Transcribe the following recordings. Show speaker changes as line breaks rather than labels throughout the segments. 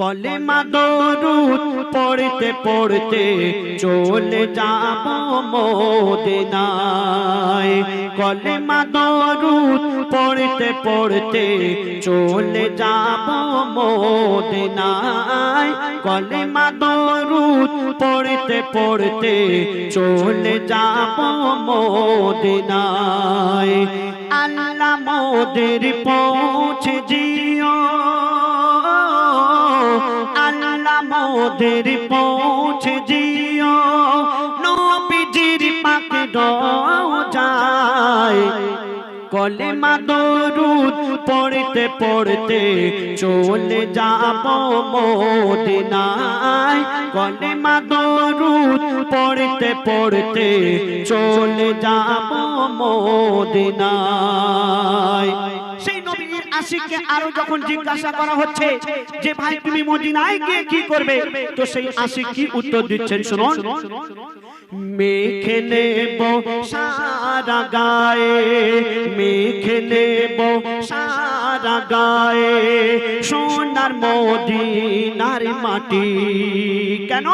কলেমা দরুদ পড়তে পড়তে চলে যাব মদিনায়। কলেমা দরুদ পড়তে পড়তে চলে যাব মদিনায়। কলেমা দরুদ পড়তে পড়তে চলে যাব মদিনায়। আল্লাহ মোদের পৌঁছে দিও। আল্লাহ মোদের পৌঁছে দিও। নবীজির পাকে যায় কলেমা দরুদ পড়তে পড়তে চলে যাব মদিনায়। কলেমা দরুদ পড়তে পড়তে চলে যাব মদিনায়। আশিককে আরও যখন জিজ্ঞাসা করা হচ্ছে যে ভাই, তুমি মদিনায় গিয়ে কি করবে? তো সেই আশিক কি উত্তর দিচ্ছেন শুনুন। মেখে নেব সারা গায়ে, মেখে নেব সারা গায়ে সোনার মদিনার মাটি। কেন?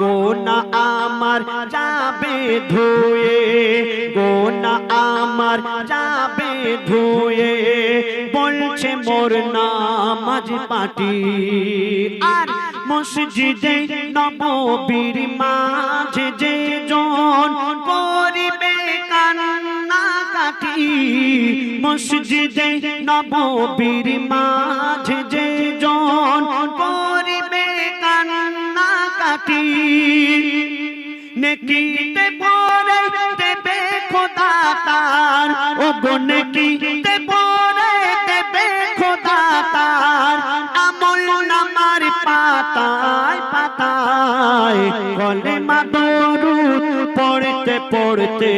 গোনা আমার যাবে ধুয়ে, গোনা আমার যাবে ধুয়ে বলছে, মোর নামাজ পাটি। আর মসজিদে নববীর মাঝে যে জন করিবে কান্না কাটি, মসজিদে নববীর মাঝে যে জন করিবে কান্না কাটি। নেকিতে পরে দেবে খোদা তার ও নেকিতে পাতায় কলে মাদরুদ পড়তে পড়তে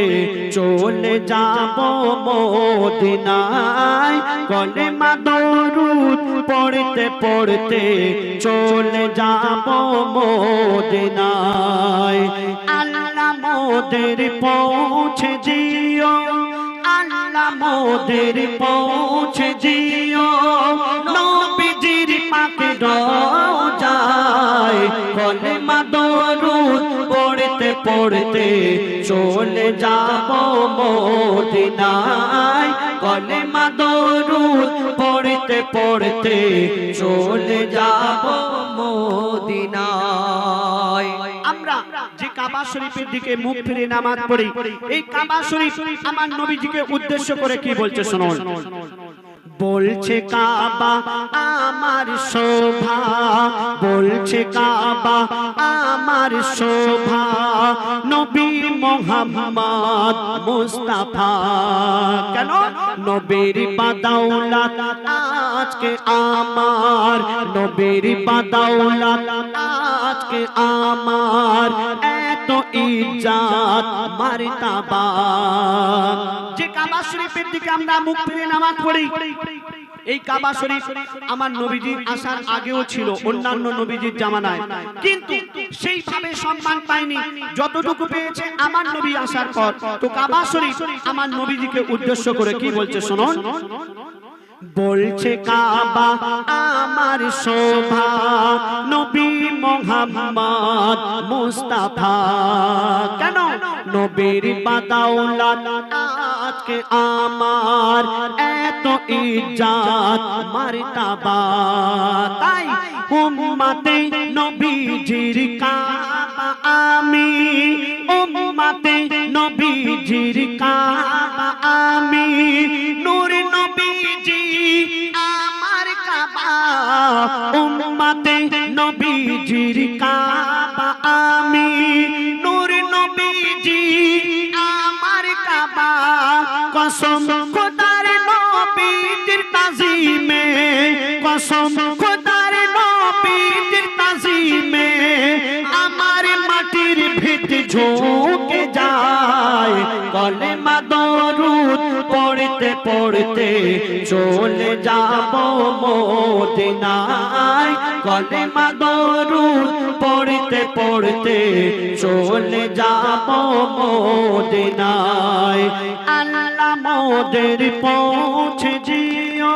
চলে যাব মদিনায়। কলে মাদরুদ পড়তে পড়তে চলে যাব মদিনায়। আল্লাহ মোদের পৌঁছে দিও। আল্লাহ মোদের পৌঁছে দিও। যায় মাদরুদ পড়তে পড়তে চলে যাব মদিনায়। কলে মাদরুদ পড়তে পড়তে চলে যাব মদিনায়। আমরা যে কাবা শরীফের দিকে মুখ ফিরে নামাজ পড়ি, এই কাবা শরীফ আমার নবীজিকে উদ্দেশ্য করে কি বলছে শুনুন। বলছে কাবা আমার শোভা, বলছে কাবা আমার শোভা, নবী মোহাম্মদ মুস্তাফা। কেন? নবীর বাদাউলাত আজকে আমার, নবীর বাদাউলাত আজকে আমার। এত ইজ্জত, মারতাবা। কাবা শরীফের দিকে আমরা মুখ ফিরে নামাজ পড়ি। এই কাবা শরীফ আমার আসার আগেও ছিল, অন্যান্য নবীজির জামানায়। কিন্তু সেইভাবে সম্মান যতটুকু পেয়েছে আমার নবী আসার পর। তো কাবা শরীফ আমার নবীজিকে উদ্দেশ্য করে কি বলছে শুনুন? বলছে, কাবা আমার শোভা, নবী মোহাম্মদ মুস্তাফা। কেন? নবীর বাদাউলাত আমার এত ইজ্জত, মারতাবা। তাই আমি, উম্মতে নবীজির কাবা আমি। নূর নবীজি আমার কাবা, উম্মতে নবীজির কাবা কসম খোদার নবীজির তাজিমে, কসম খোদার নবীজির তাজিমে, আমার মাটির ভিত ঝুঁকে যায়, কলেমা দরুদ পড়তে পড়তে চলে যাব মদিনায়। কলেমা দরুদ পড়তে পড়তে চলে যাব মদিনায়। মোদের পৌঁছে দিও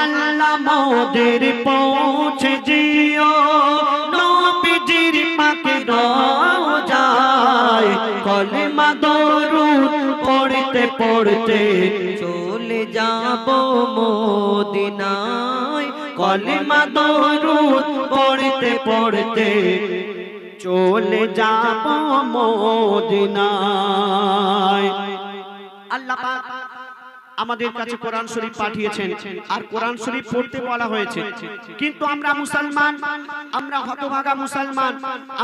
আল্লাহ মোদের পৌঁছে দিও নবীজির পাকে যায় কলেমা দরুদ পড়তে পড়তে
চলে যাব মদিনায়।
কলেমা দরুদ পড়তে পড়তে চলে যাব মদিনায়। আল্লাহ পাক আমাদের কাছে কোরআন শরীফ পাঠিয়েছেন। আর কোরআন শরীফ পড়তে বলা হয়েছে। কিন্তু আমরা মুসলমান আমরা হতভাগা মুসলমান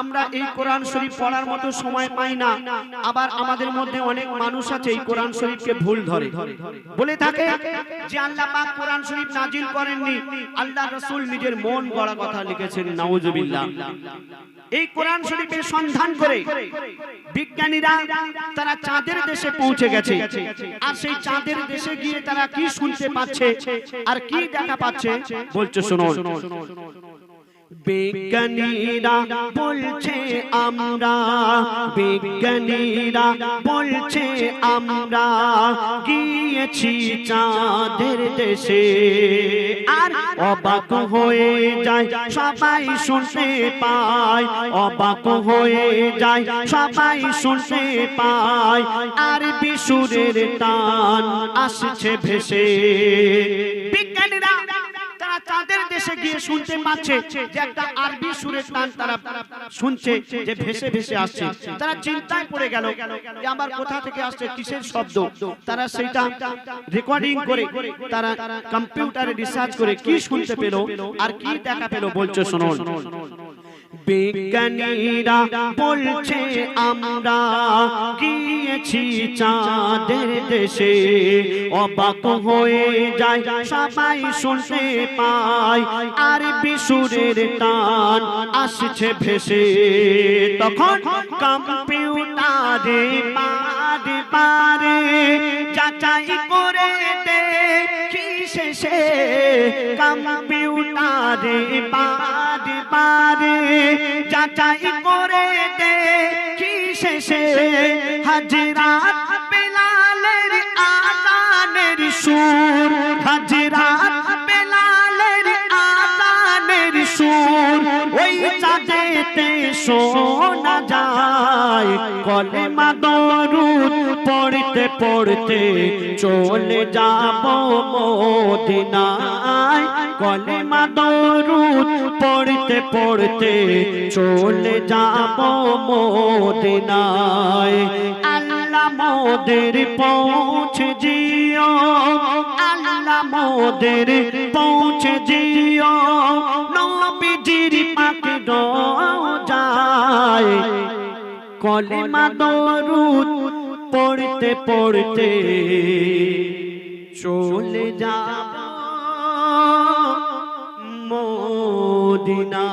আমরা এই কোরআন শরীফ পড়ার মতো সময় পাই না। আবার আমাদের মধ্যে অনেক মানুষ আছে এই কোরআন শরীফকে ভুল ধরে। বলে থাকে যে আল্লাহ পাক কোরআন শরীফ নাজিল করেননি। আল্লাহ রাসূল নিজের মন গড়া কথা লিখেছেন নাউজুবিল্লাহ এই কোরআন শরীফের সন্ধান করে বিজ্ঞানীরা তারা চাঁদের দেশে পৌঁছে গেছে। আর সেই চাঁদের দেশে গিয়ে তারা কি শুনতে পাচ্ছে? আর কি দেখা পাচ্ছে? বলছে শোনো বিজ্ঞানীরা বলছে আমরা, বিজ্ঞানীরা বলছে আমরা গিয়েছি চাঁদের দেশে। আর অবাক হয়ে যায়, সবাই শুনতে পায়। অবাক হয়ে যায়, সবাই শুনতে পায়। আর বিশুরের টান আসছে ভেসে। দেশে গিয়ে শুনতে পাচ্ছে যে একটা আরবি সুরের টান তারা শুনছে যে ভেসে ভেসে আসছে। তারা চিন্তায় পড়ে গেল যে আমার কোথা থেকে আসছে কিসের শব্দ? তারা সেটা রেকর্ডিং করে তারা কম্পিউটারে রিসার্চ করে কি শুনতে পেল আর কি দেখা পেল বলছে শুনুন। বিজ্ঞানীরা বলছে, আমরা গিয়েছি চাঁদের দেশে। অবাক হয়ে যায়, সবাই শুনতে পায়, আর বিশুরের টান আসছে ভেসে। তখন কম্পিউটারে পারে পারে যাচাই করে শেষে কম্পিউটারে পারে পারে যাচাই করে দেখি শেষে হাজিরাত বেলালের আজানের সুর। হাজিরাত সুর, ওই চাঁদেতে শোনা যায়। কলেমা দরুদ পড়তে পড়তে চলে যাব মদিনায়। কলেমা দরুদ পড়তে পড়তে চলে যাব মদিনায়। মোদের পৌঁছে জিও আল্লাহ মোদের পৌঁছে জিও নবীজির পাকে যায় কলেমা দরুদ পড়তে পড়তে চলে যাব মদিনা